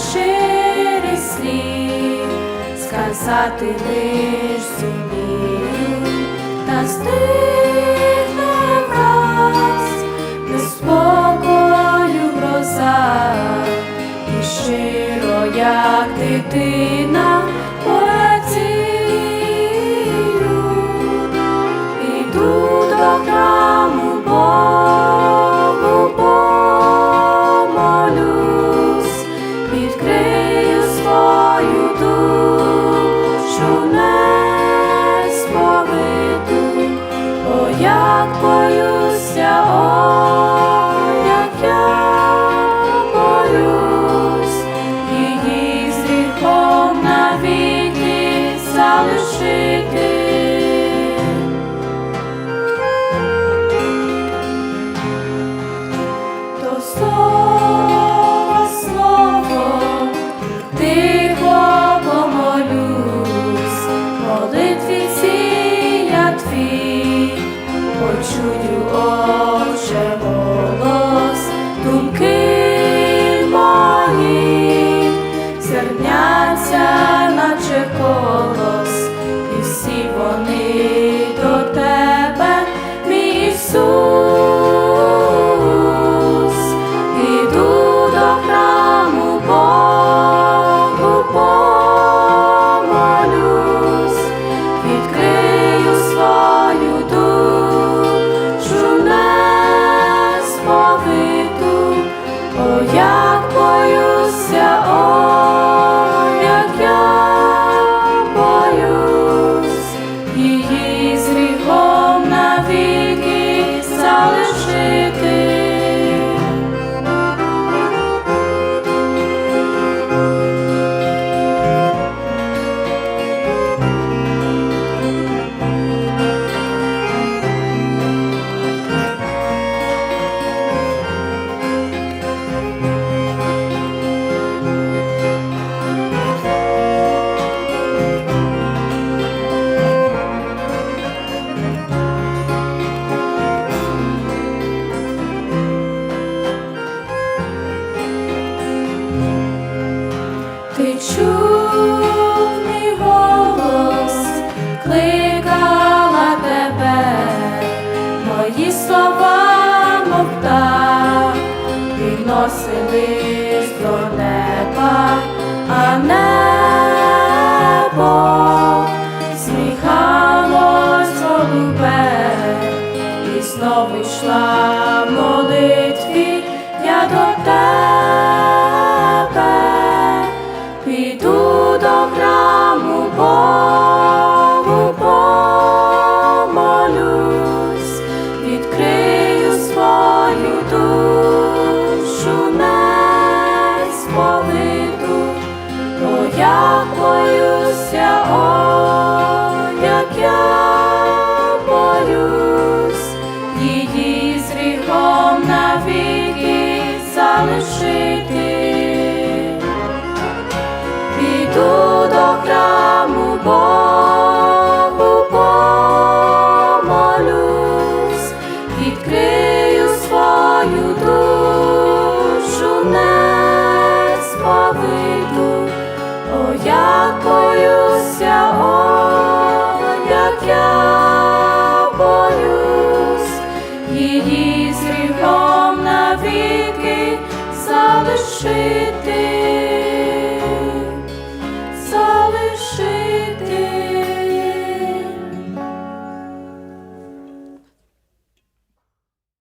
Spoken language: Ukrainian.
шире слів сказати лиш зі. Носились до неба, а небо сміхалось голубе, і знову йшла в молитві я до тебе, піду до храму Бога. лишити. Піду жити.